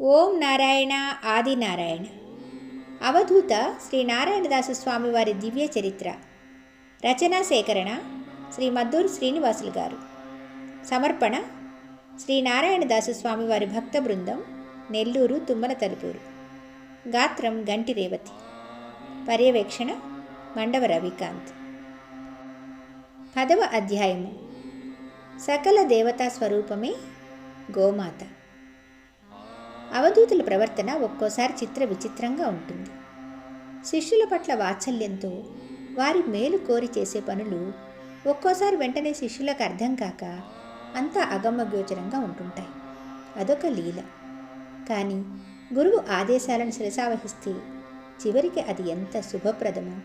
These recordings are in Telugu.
ఓం నారాయణ ఆది నారాయణ. అవధూత శ్రీ నారాయణదాసు స్వామివారి దివ్య చరిత్ర. రచనా సేకరణ శ్రీ మద్దూరు శ్రీనివాసులు గారు. సమర్పణ శ్రీ నారాయణదాసు స్వామివారి భక్త బృందం నెల్లూరు తుమ్మల తలుపూరు. గాత్రం గంటి రేవతి. పర్యవేక్షణ మండవ రవికాంత్. పదవ అధ్యాయము. సకల దేవతా స్వరూపమే గోమాత. అవధూతుల ప్రవర్తన ఒక్కోసారి చిత్ర విచిత్రంగా ఉంటుంది. శిష్యుల పట్ల వాత్సల్యంతో వారి మేలు కోరి చేసే పనులు ఒక్కోసారి వెంటనే శిష్యులకు అర్థం కాక అంతా అగమ్యగోచరంగా ఉంటుంటాయి. అదొక లీల. కానీ గురువు ఆదేశాలను శిరసావహిస్తే చివరికి అది ఎంత శుభప్రదమో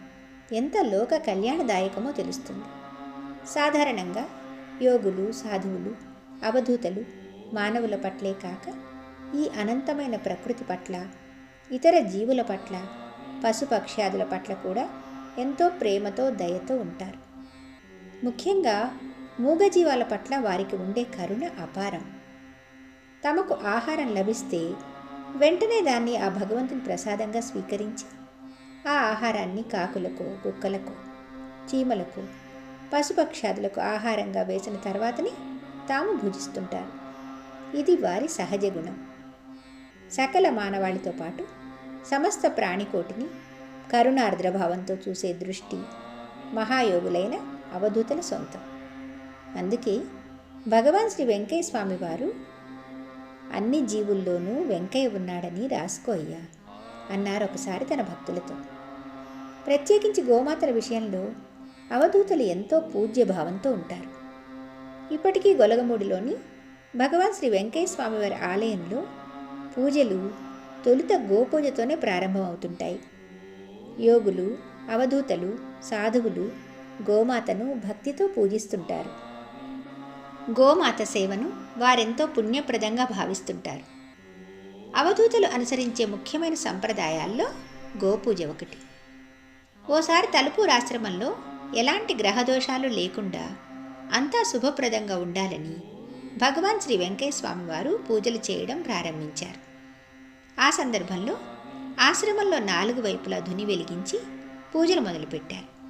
ఎంత లోక కళ్యాణదాయకమో తెలుస్తుంది. సాధారణంగా యోగులు సాధువులు అవధూతలు మానవుల పట్లే కాక ఈ అనంతమైన ప్రకృతి పట్ల ఇతర జీవుల పట్ల పశుపక్ష్యాదుల పట్ల కూడా ఎంతో ప్రేమతో దయతో ఉంటారు. ముఖ్యంగా మూగజీవాల పట్ల వారికి ఉండే కరుణ అపారం. తమకు ఆహారం లభిస్తే వెంటనే దాన్ని ఆ భగవంతుని ప్రసాదంగా స్వీకరించి ఆ ఆహారాన్ని కాకులకు కుక్కలకు చీమలకు పశుపక్షాదులకు ఆహారంగా వేసిన తర్వాతనే తాము భుజిస్తుంటారు. ఇది వారి సహజ గుణం. సకల మానవాళితో పాటు సమస్త ప్రాణికోటిని కరుణార్ద్రభావంతో చూసే దృష్టి మహాయోగులైన అవధూతల సొంతం. అందుకే భగవాన్ శ్రీ వెంకయ్య స్వామి వారు అన్ని జీవుల్లోనూ వెంకయ్య ఉన్నాడని రాసుకోయ్యా అన్నారు ఒకసారి తన భక్తులతో. ప్రత్యేకించి గోమాతల విషయంలో అవధూతలు ఎంతో పూజ్య భావంతో ఉంటారు. ఇప్పటికీ గొలగమూడిలోని భగవాన్ శ్రీ వెంకయ్య స్వామివారి ఆలయంలో పూజలు తొలుత గోపూజతోనే ప్రారంభమవుతుంటాయి. యోగులు అవధూతలు సాధువులు గోమాతను భక్తితో పూజిస్తుంటారు. గోమాత సేవను వారెంతో పుణ్యప్రదంగా భావిస్తుంటారు. అవధూతలు అనుసరించే ముఖ్యమైన సంప్రదాయాల్లో గోపూజ ఒకటి. ఓసారి తలుపూర్ ఆశ్రమంలో ఎలాంటి గ్రహదోషాలు లేకుండా అంతా శుభప్రదంగా ఉండాలని భగవాన్ శ్రీ వెంకయ్య వారు పూజలు చేయడం ప్రారంభించారు. ఆ సందర్భంలో ఆశ్రమంలో నాలుగు వైపులా ధుని వెలిగించి పూజలు మొదలుపెట్టారు.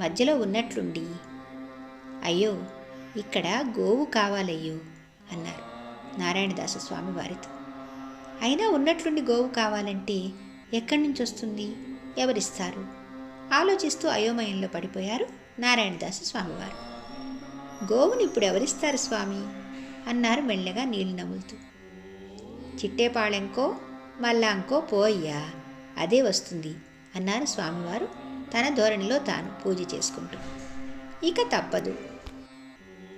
మధ్యలో ఉన్నట్లుండి అయ్యో ఇక్కడ గోవు కావాలయ్యో అన్నారు నారాయణదాసు స్వామి వారితో. అయినా ఉన్నట్లుండి గోవు కావాలంటే ఎక్కడి నుంచి వస్తుంది? ఎవరిస్తారు? ఆలోచిస్తూ అయోమయంలో పడిపోయారు నారాయణదాసు స్వామివారు. గోవుని ఇప్పుడు ఎవరిస్తారు స్వామి? అన్నారు మెల్లగా నీళ్ళు నములుతూ. చిట్టేపాళెంకో మల్లాంకో పోయ్యా అదే వస్తుంది అన్నారు స్వామివారు తన ధోరణిలో తాను పూజ చేసుకుంటూ. ఇక తప్పదు.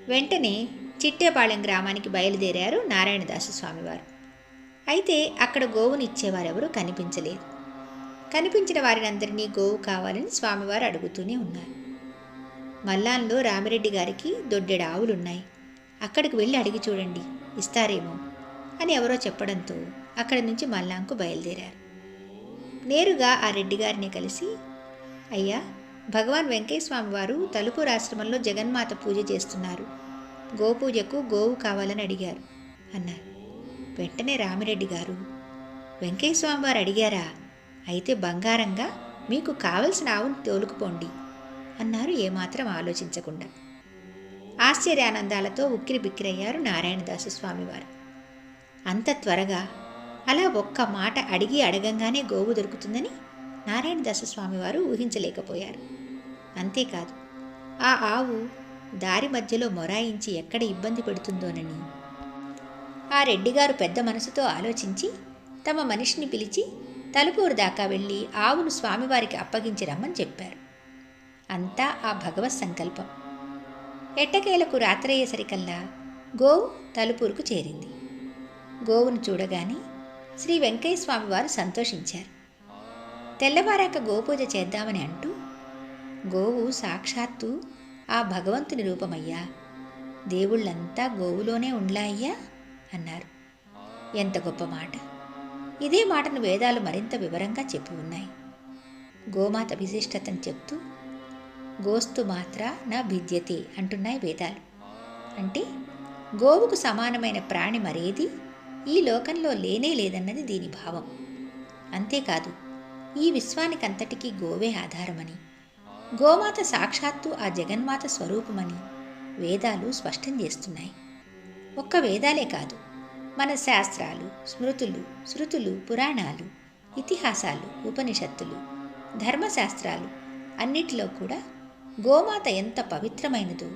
వెంటనే చిట్టేపాళెం గ్రామానికి బయలుదేరారు నారాయణదాసు స్వామివారు. అయితే అక్కడ గోవుని ఇచ్చేవారెవరూ కనిపించలేదు. కనిపించిన వారినందరినీ గోవు కావాలని స్వామివారు అడుగుతూనే ఉన్నారు. మల్లాన్లో రామిరెడ్డి గారికి దొడ్డెడు ఆవులున్నాయి. అక్కడికి వెళ్ళి అడిగి చూడండి ఇస్తారేమో అని ఎవరో చెప్పడంతో అక్కడి నుంచి మల్లాంకు బయలుదేరారు. నేరుగా ఆ రెడ్డి గారిని కలిసి అయ్యా భగవాన్ వెంకయ్యస్వామి వారు తలుపు ఆశ్రమంలో జగన్మాత పూజ చేస్తున్నారు. గోపూజకు గోవు కావాలని అడిగారు అన్నారు. వెంటనే రామిరెడ్డి గారు వెంకయ్యస్వామి వారు అడిగారా? అయితే బంగారంగా మీకు కావలసిన ఆవును తోలుకుపోండి. అన్నారు ఏమాత్రం ఆలోచించకుండా. ఆశ్చర్యానందాలతో ఉక్కిరి బిక్కిరయ్యారు నారాయణదాసు స్వామివారు. అంత త్వరగా అలా ఒక్క మాట అడిగి అడగంగానే గోవు దొరుకుతుందని నారాయణదాసు స్వామివారు ఊహించలేకపోయారు. అంతేకాదు ఆ ఆవు దారి మధ్యలో మొరాయించి ఎక్కడ ఇబ్బంది పెడుతుందోనని. ఆ రెడ్డిగారు పెద్ద మనసుతో ఆలోచించి తమ మనిషిని పిలిచి తలుపూరు దాకా వెళ్ళి ఆవును స్వామివారికి అప్పగించి రమ్మని చెప్పారు. అంతా ఆ భగవత్ సంకల్పం. ఎట్టకేలకు రాత్రయ్యేసరికల్లా గోవు తలుపూరుకు చేరింది. గోవును చూడగానే శ్రీ వెంకయ్య స్వామి వారు సంతోషించారు. తెల్లవారాక గోపూజ చేద్దామని అంటూ గోవు సాక్షాత్తు ఆ భగవంతుని రూపమయ్యా దేవుళ్ళంతా గోవులోనే ఉండ్లాయ్యా అన్నారు. ఎంత గొప్ప మాట! ఇదే మాటను వేదాలు మరింత వివరంగా చెప్పి ఉన్నాయి. గోమాత విశిష్టతను చెప్తూ గోస్తు మాత్ర నా భిద్యతే అంటున్నాయి వేదాలు. అంటే గోవుకు సమానమైన ప్రాణి మరేది? ఈ లోకంలో లేనే లేదన్నది దీని భావం. అంతేకాదు ఈ విశ్వానికంతటికీ గోవే ఆధారమని గోమాత సాక్షాత్తు ఆ జగన్మాత స్వరూపమని వేదాలు స్పష్టం చేస్తున్నాయి. ఒక్క వేదాలే కాదు మన శాస్త్రాలు స్మృతులు శృతులు పురాణాలు ఇతిహాసాలు ఉపనిషత్తులు ధర్మశాస్త్రాలు అన్నిటిలో కూడా గోమాత ఎంత పవిత్రమైనదో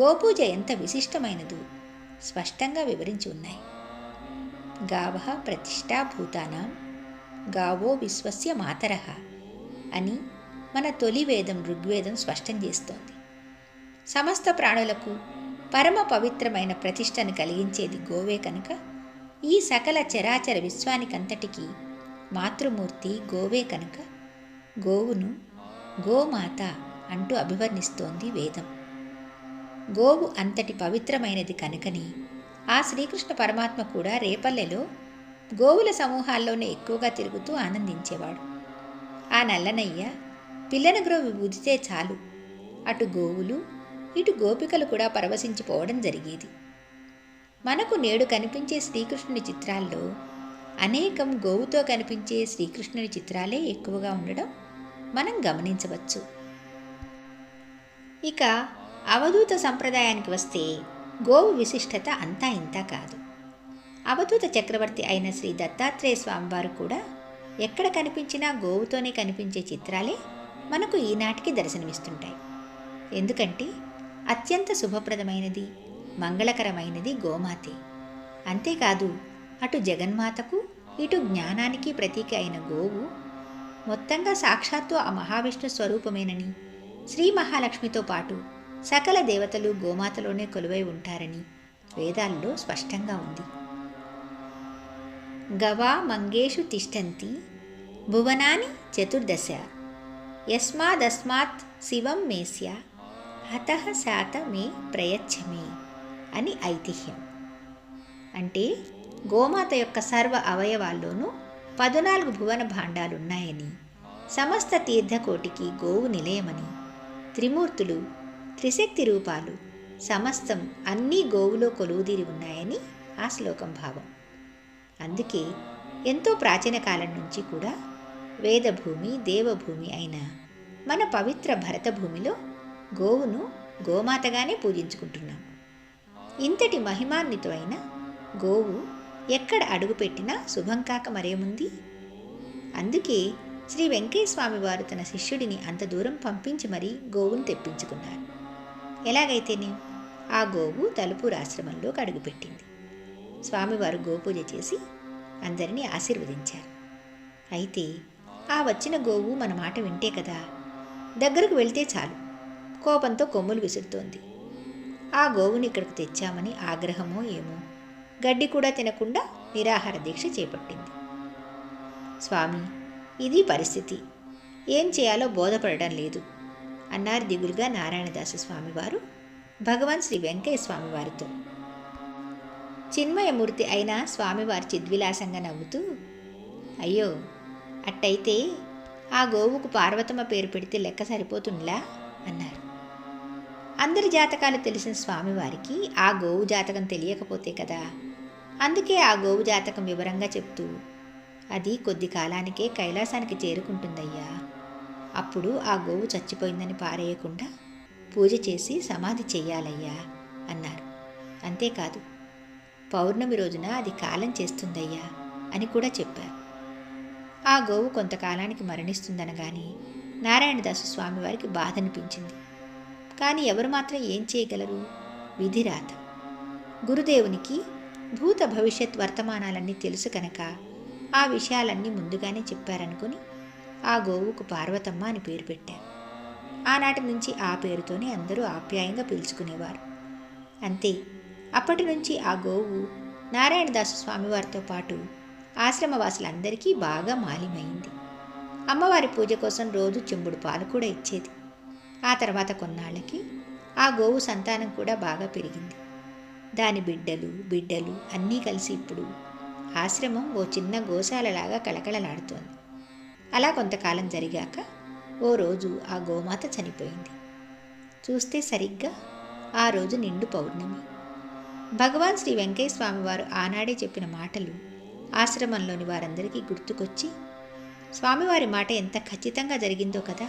గోపూజ ఎంత విశిష్టమైనదో స్పష్టంగా వివరించి ఉన్నాయి. గావ ప్రతిష్టాభూతానాం గావో విశ్వస్య మాతర అని మన తొలి వేదం ఋగ్వేదం స్పష్టం చేస్తోంది. సమస్త ప్రాణులకు పరమ పవిత్రమైన ప్రతిష్టను కలిగించేది గోవే కనుక ఈ సకల చరాచర విశ్వానికంతటికీ మాతృమూర్తి గోవే కనుక గోవును గోమాత అంటూ అభివర్ణిస్తోంది వేదం. గోవు అంతటి పవిత్రమైనది కనుకని ఆ శ్రీకృష్ణ పరమాత్మ కూడా రేపల్లెలో గోవుల సమూహాల్లోనే ఎక్కువగా తిరుగుతూ ఆనందించేవాడు. ఆ నల్లనయ్య పిల్లన గ్రోవి ఊదితే చాలు. అటు గోవులు ఇటు గోపికలు కూడా పరవశించిపోవడం జరిగేది. మనకు నేడు కనిపించే శ్రీకృష్ణుని చిత్రాల్లో అనేకం గోవుతో కనిపించే శ్రీకృష్ణుని చిత్రాలే ఎక్కువగా ఉండడం మనం గమనించవచ్చు. ఇక అవధూత సంప్రదాయానికి వస్తే గోవు విశిష్టత అంతా ఇంతా కాదు. అవధూత చక్రవర్తి అయిన శ్రీ దత్తాత్రేయ స్వామివారు కూడా ఎక్కడ కనిపించినా గోవుతోనే కనిపించే చిత్రాలే మనకు ఈనాటికి దర్శనమిస్తుంటాయి. ఎందుకంటే అత్యంత శుభప్రదమైనది మంగళకరమైనది గోమాతే. అంతేకాదు అటు జగన్మాతకు ఇటు జ్ఞానానికి ప్రతీక అయిన గోవు మొత్తంగా సాక్షాత్తు ఆ మహావిష్ణు స్వరూపమేనని శ్రీ మహాలక్ష్మితో పాటు సకల దేవతలు గోమాతలోనే కొలువై ఉంటారని వేదాల్లో స్పష్టంగా ఉంది. గవా మంగేషు తిష్టంతి భువనాని చతుర్దశ యస్మాదస్మాత్ శివం మేస్య హత శాత మే ప్రయచ్చమే అని ఐతిహ్యం. అంటే గోమాత యొక్క సర్వ అవయవాల్లోనూ పదునాలుగు భువన భాండాలున్నాయని సమస్త తీర్థకోటికి గోవు నిలయమని త్రిమూర్తులు త్రిశక్తి రూపాలు సమస్తం అన్నీ గోవులో కొలువుదీరి ఉన్నాయని ఆ శ్లోకం భావం. అందుకే ఎంతో ప్రాచీన కాలం నుంచి కూడా వేదభూమి దేవభూమి అయిన మన పవిత్ర భరతభూమిలో గోవును గోమాతగానే పూజించుకుంటున్నాం. ఇంతటి మహిమాన్వితమైన గోవు ఎక్కడ అడుగుపెట్టినా శుభం కాక మరేముంది? అందుకే శ్రీ వెంకయ్య వారు తన శిష్యుడిని అంత దూరం పంపించి మరీ గోవును తెప్పించుకున్నారు. ఎలాగైతేనే ఆ గోవు తలుపూరు ఆశ్రమంలోకి అడుగుపెట్టింది. స్వామివారు గోపూజ చేసి అందరినీ ఆశీర్వదించారు. అయితే ఆ వచ్చిన గోవు మన మాట వింటే కదా దగ్గరకు వెళ్తే చాలు. కోపంతో కొమ్ములు విసురుతోంది. ఆ గోవుని ఇక్కడికి తెచ్చామని ఆగ్రహమో ఏమో గడ్డి కూడా తినకుండా నిరాహార దీక్ష చేపట్టింది. స్వామి ఇది పరిస్థితి. ఏం చేయాలో బోధపడడం లేదు. అన్నారు దిగులుగా నారాయణదాసు స్వామివారు భగవాన్ శ్రీ వెంకయ్య స్వామివారితో. చిన్మయమూర్తి అయిన స్వామివారి చిద్విలాసంగా నవ్వుతూ అయ్యో అట్టయితే ఆ గోవుకు పార్వతమ్మ పేరు పెడితే లెక్క సరిపోతుందిలా అన్నారు. అందరి జాతకాలు తెలిసిన స్వామివారికి ఆ గోవు జాతకం తెలియకపోతే కదా? అందుకే ఆ గోవు జాతకం వివరంగా చెప్తూ అది కొద్ది కాలానికే కైలాసానికి చేరుకుంటుందయ్యా. అప్పుడు ఆ గోవు చచ్చిపోయిందని పారేయకుండా పూజ చేసి సమాధి చెయ్యాలయ్యా అన్నారు. అంతేకాదు పౌర్ణమి రోజున అది కాలం చేస్తుందయ్యా అని కూడా చెప్పారు. ఆ గోవు కొంతకాలానికి మరణిస్తుందనగాని నారాయణదాసు స్వామివారికి బాధ అనిపించింది కానీ ఎవరు మాత్రం ఏం చేయగలరు? విధిరాత. గురుదేవునికి భూత భవిష్యత్ వర్తమానాలన్నీ తెలుసు కనుక ఆ విషయాలన్నీ ముందుగానే చెప్పారనుకుని ఆ గోవుకు పార్వతమ్మ అని పేరు పెట్టారు. ఆనాటి నుంచి ఆ పేరుతోనే అందరూ ఆప్యాయంగా పిలుచుకునేవారు. అంతే అప్పటి నుంచి ఆ గోవు నారాయణదాసు స్వామివారితో పాటు ఆశ్రమవాసులందరికీ బాగా మాలిమైంది. అమ్మవారి పూజ కోసం రోజు చెంబుడు పాలు కూడా ఇచ్చేది. ఆ తర్వాత కొన్నాళ్ళకి ఆ గోవు సంతానం కూడా బాగా పెరిగింది. దాని బిడ్డలు బిడ్డలు అన్నీ కలిసి ఇప్పుడు ఆశ్రమం ఓ చిన్న గోశాలలాగా కళకళలాడుతోంది. అలా కొంతకాలం జరిగాక ఓ రోజు ఆ గోమాత చనిపోయింది. చూస్తే సరిగ్గా ఆ రోజు నిండు పౌర్ణమి. భగవాన్ శ్రీ వెంకయ్య స్వామివారు ఆనాడే చెప్పిన మాటలు ఆశ్రమంలోని వారందరికీ గుర్తుకొచ్చి స్వామివారి మాట ఎంత ఖచ్చితంగా జరిగిందో కదా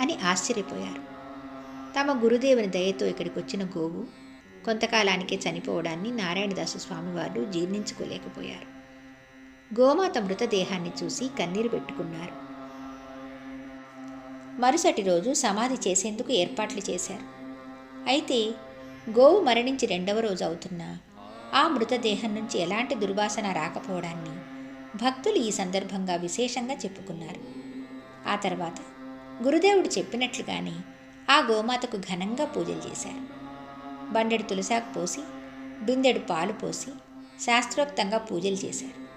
అని ఆశ్చర్యపోయారు. తమ గురుదేవుని దయతో ఇక్కడికి వచ్చిన గోవు కొంతకాలానికే చనిపోవడాన్ని నారాయణదాసు స్వామివారు జీర్ణించుకోలేకపోయారు. గోమాత మృతదేహాన్ని చూసి కన్నీరు పెట్టుకున్నారు. మరుసటి రోజు సమాధి చేసేందుకు ఏర్పాట్లు చేశారు. అయితే గోవు మరణించి రెండవ రోజు అవుతున్నా ఆ మృతదేహం నుంచి ఎలాంటి దుర్వాసన రాకపోవడాన్ని భక్తులు ఈ సందర్భంగా విశేషంగా చెప్పుకున్నారు. ఆ తర్వాత గురుదేవుడు చెప్పినట్లుగానే ఆ గోమాతకు ఘనంగా పూజలు చేశారు. బండెడు తులసాకు పోసి బిందెడు పాలు పోసి శాస్త్రోక్తంగా పూజలు చేశారు.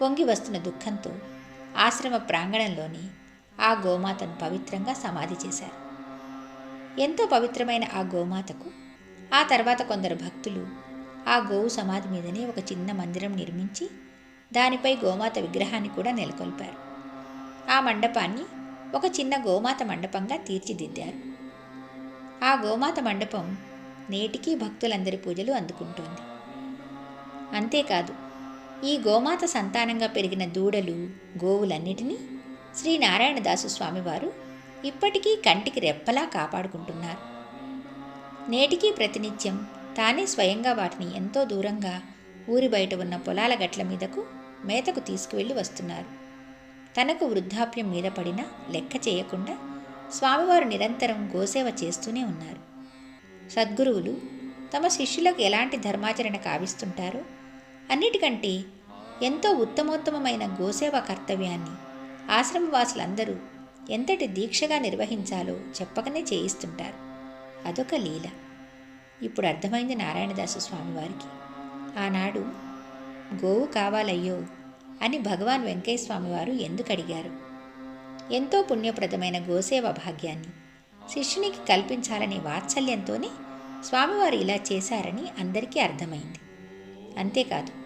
పొంగి వస్తున్న దుఃఖంతో ఆశ్రమ ప్రాంగణంలోని ఆ గోమాతను పవిత్రంగా సమాధి చేశారు. ఎంతో పవిత్రమైన ఆ గోమాతకు ఆ తర్వాత కొందరు భక్తులు ఆ గోవు సమాధి మీదనే ఒక చిన్న మందిరం నిర్మించి దానిపై గోమాత విగ్రహాన్ని కూడా నెలకొల్పారు. ఆ మండపాన్ని ఒక చిన్న గోమాత మండపంగా తీర్చిదిద్దారు. ఆ గోమాత మండపం నేటికీ భక్తులందరి పూజలు అందుకుంటోంది. అంతేకాదు ఈ గోమాత సంతానంగా పెరిగిన దూడలు గోవులన్నిటినీ శ్రీ నారాయణదాసు స్వామివారు ఇప్పటికీ కంటికి రెప్పలా కాపాడుకుంటున్నారు. నేటికీ ప్రతినిత్యం తానే స్వయంగా వాటిని ఎంతో దూరంగా ఊరి బయట ఉన్న పొలాల గట్ల మీదకు మేతకు తీసుకువెళ్ళి వస్తున్నారు. తనకు వృద్ధాప్యం మీద పడినా లెక్క చేయకుండా స్వామివారు నిరంతరం గోసేవ చేస్తూనే ఉన్నారు. సద్గురువులు తమ శిష్యులకు ఎలాంటి ధర్మాచరణ కావిస్తుంటారో అన్నిటికంటే ఎంతో ఉత్తమోత్తమమైన గోసేవ కర్తవ్యాన్ని ఆశ్రమవాసులందరూ ఎంతటి దీక్షగా నిర్వహించాలో చెప్పకనే చేయిస్తుంటారు. అదొక లీల. ఇప్పుడు అర్థమైంది నారాయణదాసు స్వామివారికి. ఆనాడు గోవు కావాలయ్యో అని భగవాన్ వెంకయ్య స్వామివారు ఎందుకు అడిగారు ఎంతో పుణ్యప్రదమైన గోసేవ భాగ్యాన్ని శిష్యునికి కల్పించాలనే వాత్సల్యంతోనే స్వామివారు ఇలా చేశారని అందరికీ అర్థమైంది. అంతేకాదు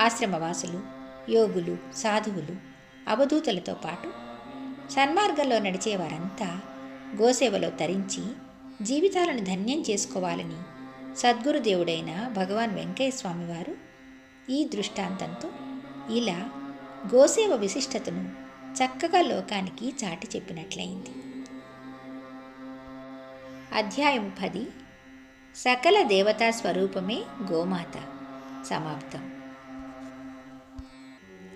ఆశ్రమవాసులు యోగులు సాధువులు అవధూతలతో పాటు సన్మార్గంలో నడిచే వారంతా గోసేవలో తరించి జీవితాలను ధన్యం చేసుకోవాలని సద్గురుదేవుడైన భగవాన్ వెంకయ్య స్వామివారు ఈ దృష్టాంతంతో ఇలా గోసేవ విశిష్టతను చక్కగా లోకానికి చాటి చెప్పినట్లయింది. అధ్యాయం పది. సకల దేవతా స్వరూపమే గోమాత. సమాప్తం.